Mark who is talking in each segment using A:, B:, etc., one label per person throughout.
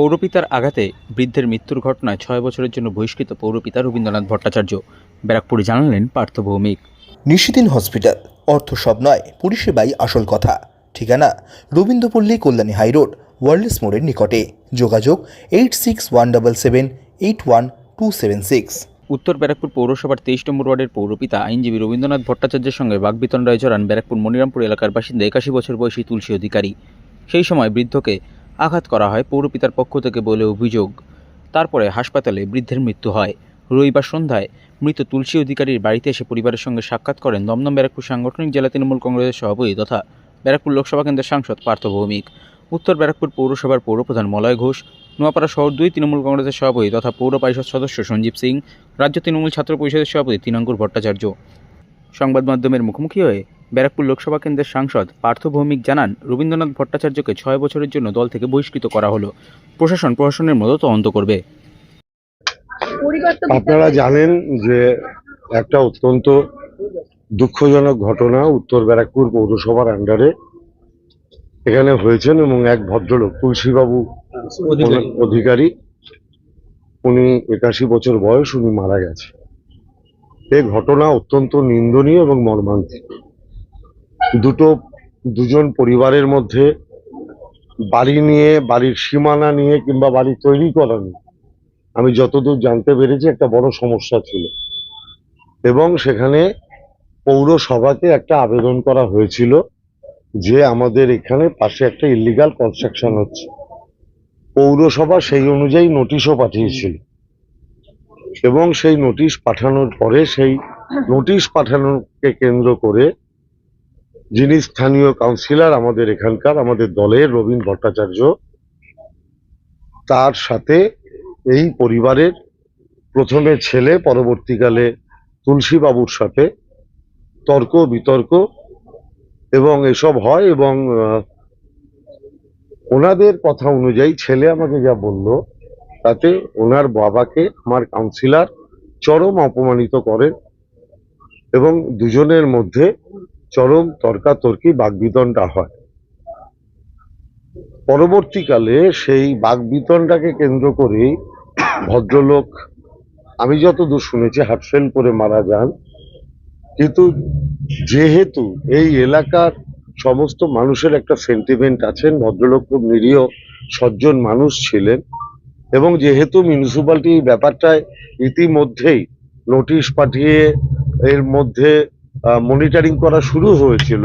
A: পৌরপিতার আঘাতে বৃদ্ধের মৃত্যুর ঘটনায় ছয় বছরের জন্য বহিষ্কৃত পৌরপিতা রবীন্দ্রনাথ ভট্টাচার্য। ব্যারাকপুরে জানালেন পার্থ ভৌমিক
B: নিশিদিন হসপিটাল অর্থ সব নয় পরিষেবাই আসল কথা। ঠিকানা রবীন্দ্রপল্লী কল্যাণী হাইরোড ওয়ার্ল্ডস মোড়ের নিকটে। যোগাযোগ eight six one double seven eight one two seven six.
A: উত্তর ব্যারাকপুর পৌরসভার তেইশ নম্বর ওয়ার্ডের পৌরপিতা আইনজীবী রবীন্দ্রনাথ ভট্টাচার্যের সঙ্গে বাগবিতণ্ডায় জড়ান ব্যারাকপুর মনিরামপুর এলাকার বাসিন্দা একাশি বছর বয়সী তুলসী অধিকারী। সেই সময় বৃদ্ধকে আঘাত করা হয় পৌরপিতার পক্ষ থেকে বলে অভিযোগ। তারপরে হাসপাতালে বৃদ্ধের মৃত্যু হয়। রবিবার সন্ধ্যায় মৃত তুলসী অধিকারীর বাড়িতে এসে পরিবারের সঙ্গে সাক্ষাৎ করেন দমদম ব্যারাকপুর সাংগঠনিক জেলা তৃণমূল কংগ্রেসের সভাপতি তথা ব্যারাকপুর লোকসভা কেন্দ্রের সাংসদ পার্থ ভৌমিক। উত্তর ব্যারাকপুর পৌরসভার পৌরপ্রধান মলয় ঘোষ, নোয়াপাড়া শহর দুই তৃণমূল কংগ্রেসের সভাপতি তথা পৌর পরিষদ সদস্য সঞ্জীব সিং, রাজ্য তৃণমূল ছাত্র পরিষদের সভাপতি তিনাঙ্কুর ভট্টাচার্য। সংবাদ মাধ্যমের মুখোমুখি হয়ে ব্যারাকপুর লোকসভা কেন্দ্রের সাংসদ পার্থ ভৌমিক জানান রবীন্দ্রনাথ ভট্টাচার্যকে ছয় বছরের জন্য দল থেকে বহিষ্কৃত করা হলো। প্রশাসন প্রশাসনের মতো তদন্ত করবে।
C: আপনারা জানেন যে একটা অত্যন্ত দুঃখজনক ঘটনা উত্তর ব্যারাকপুর পৌরসভার আন্ডারে এখানে হয়েছেন এবং এক ভদ্রলোক তুলসীবাবু অধিকারী। উনি একাশি বছর বয়স উনি মারা গেছে। এই ঘটনা অত্যন্ত নিন্দনীয় এবং মর্মান্তিক। দুটো, দুজন পরিবারের মধ্যে বাড়ি নিয়ে, বাড়ির সীমানা নিয়ে কিংবা বাড়ি তৈরি করা নিয়ে আমি যতদূর জানতে পেরেছি একটা বড় সমস্যা ছিল। এবং সেখানে পৌরসভাকে একটা আবেদন করা হয়েছিল যে আমাদের এখানে পাশে একটা ইলিগাল কনস্ট্রাকশন হচ্ছে। পৌরসভা সেই অনুযায়ী নোটিশও পাঠিয়েছিল। এবং সেই নোটিশ পাঠানোর পরে সেই নোটিশ পাঠানোকে কেন্দ্র করে যিনি স্থানীয় কাউন্সিলর আমাদের এখানকার, আমাদের দলের রবীন ভট্টাচার্য, তার সাথে এই পরিবারের প্রথমে ছেলে, পরবর্তীকালে তুলসী বাবুর সাথে তর্ক, বিতর্ক এবং এসব হয় এবং ওনাদের কথা অনুযায়ী ছেলে আমাকে যা বলল, তাতে ওনার বাবাকে আমার কাউন্সিলর চরম অপমানিত করেন এবং দুজনের মধ্যে চরম তর্কাতর্কি বাগবিতণ্ডা হয়। পরবর্তীকালে সেই বাগবিতণ্ডাকে কেন্দ্র করেই ভদ্রলোক, আমি যতদূর শুনেছি হার্টফেল করে মারা যান। কিন্তু যেহেতু এই এলাকার সমস্ত মানুষের একটা সেন্টিমেন্ট আছেন, ভদ্রলোক খুব নিরীহ, সজ্জন মানুষ ছিলেন, এবং যেহেতু মিউনিসিপ্যালিটি ব্যাপারটায় ইতিমধ্যেই নোটিশ পাঠিয়ে এর মধ্যে মনিটরিং করা শুরু হয়েছিল,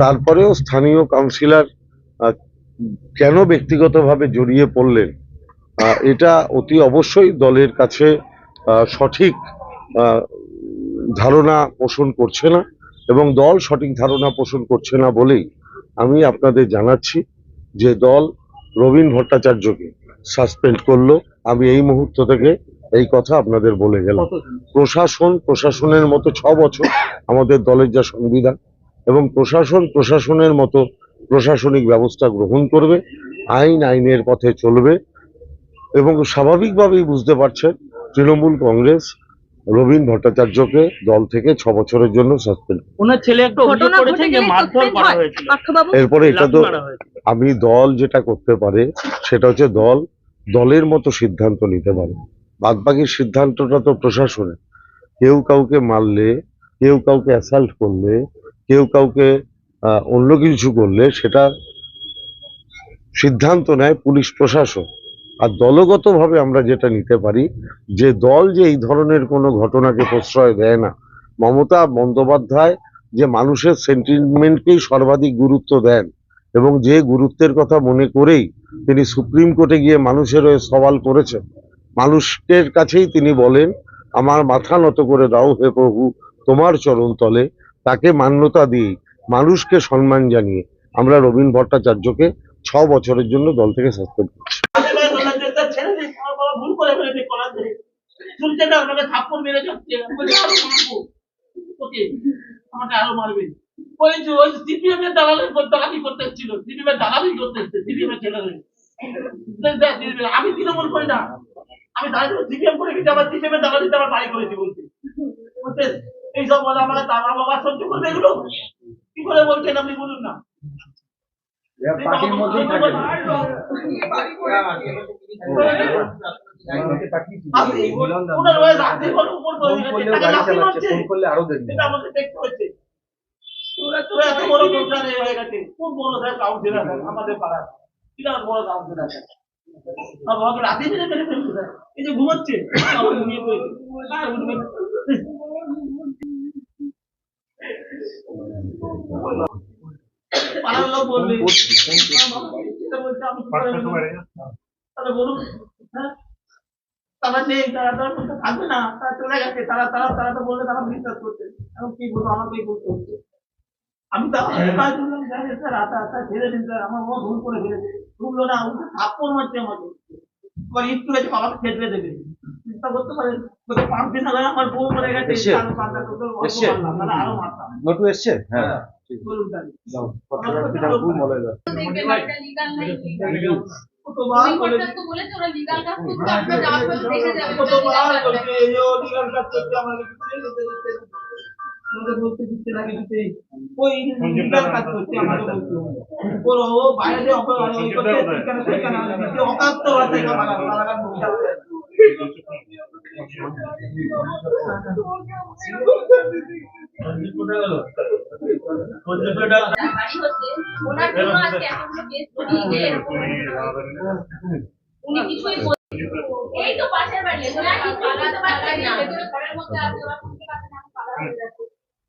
C: তারপরেও স্থানীয় কাউন্সিলর কেন ব্যক্তিগতভাবে জড়িয়ে পড়লেন? এটা অতি অবশ্যই দলের কাছে সঠিক ধারণা পোষণ করছে না এবং দল সঠিক ধারণা পোষণ করছে না বলেই আমি আপনাদের জানাচ্ছি যে দল রবীন ভট্টাচার্যকে সাসপেন্ড করল। আমি এই মুহূর্ত থেকে এই কথা আপনাদের বলে গেলাম। প্রশাসন প্রশাসনের মতো ছ বছর আমাদের দলের যা সংবিধান এবং প্রশাসন প্রশাসনের মতো প্রশাসনিক ব্যবস্থা গ্রহণ করবে আইন আইনের পথে চলবে এবং স্বাভাবিকভাবেই বুঝতে পারছেন তৃণমূল কংগ্রেস রবীন ভট্টাচার্যকে দল থেকে ছ বছরের জন্য সাসপেন্ড
D: ওনার ছেলে একটা অভিযোগ করেছে যে মারধর করা।
C: এরপরে এটা তো। আমি দল যেটা করতে পারে সেটা হচ্ছে দল দলের মতো সিদ্ধান্ত নিতে পারে। বাদ বাকির সিদ্ধান্তটা তো প্রশাসনের। কেউ কাউকে মারলে, কেউ কাউকে অ্যাসাল্ট করলে, কেউ কাউকে অন্য কিছু করলে সেটা সিদ্ধান্ত নেয় পুলিশ প্রশাসন। আর দলগতভাবে আমরা যেটা নিতে পারি, যে দল যে এই ধরনের কোনো ঘটনাকে প্রশ্রয় দেয় না, মমতা বন্দ্যোপাধ্যায় যে মানুষের সেন্টিমেন্টকেই সর্বাধিক গুরুত্ব দেন এবং যে গুরুত্বের কথা মনে করেই তিনি সুপ্রিম কোর্টে গিয়ে মানুষের হয়ে সওয়াল করেছেন মানুষের কাছেই তিনি বলেন, আমার মাথা নত করে দাও হে প্রভু, তোমার চরণ তলে। তাকে মান্যতা দিয়ে মানুষকে সম্মান জানিয়ে আমরা রবীন ভট্টাচার্যকে ছ বছরের জন্য দল থেকে সাসপেন্ড করছি।
D: আমি তৃণমূল করি না। আমি দাঁড়িয়ে সিপিএম করে কিন্তু আমার সিপিএম এর দিতে আমার বাড়ি করেছি বলছে বলছে, এইসব বলে আমার আমার বাবা সহ্য করবে এগুলো? কি করে বলছেন আপনি বলুন না।
E: পার্টির মধ্যেই থাকে। ফোন করলে আরও দেরি
D: আমাকে দেখতে হচ্ছে। তোরা তোরা এত বড় হয়ে গেছে। খুব বড় স্যার কাউন্সিলর আমাদের পাড়ার। বিরাট বড় কাউন্সিলর আর বাবা রাতে দিনে মেরে ফেলছে এই যে ঘুমাচ্ছে ঘুমিয়ে পড়েছে আর উঠবে না। পাড়ার লোক বলবে আমি কি করে নেব? তাহলে বলুন হ্যাঁ? তারা নেই তারা তারা বলতে থাকবে না তারা চলে গেছে তারা তারা তারা তো বললে তারা বিশ্বাস করছে। এখন কি বলব আমাকেই বলতে হচ্ছে। আমি তো আমার স্যার আতা আতা ছেড়ে দিন স্যার আমার বাবা ভুল করে ফেলেছে। ভুললো না উল্টে থাপ্পড় মারছে আমাকে এবার স্কুলে যে বাবাকে খেতে দেবে। চিন্তা করতে পারেন গত পাঁচ দিন আগে আমার বউ মরে গেছে? আরও পাঁচটা করতে? আরও মারতাম।
E: নটু এসছে? হ্যাঁ।
D: কতবার
F: তো বলেছে ওরা কাজ আপনারা যাওয়ার দেখে যাবেন
D: কতবার বলছি, এই কাজ। আমাদের বলতে দিচ্ছে না কিছুতে। ওই কাজ করছে, ওর ও বাইরে যে অপরাধ ওই করছে,
F: হচ্ছে উনি কিছুই এই তো পাশের বাড়ি ওরা না? ভেতরে ঘরের মধ্যে আছে ওরা শুনতে পাচ্ছে না? পালা যাচ্ছে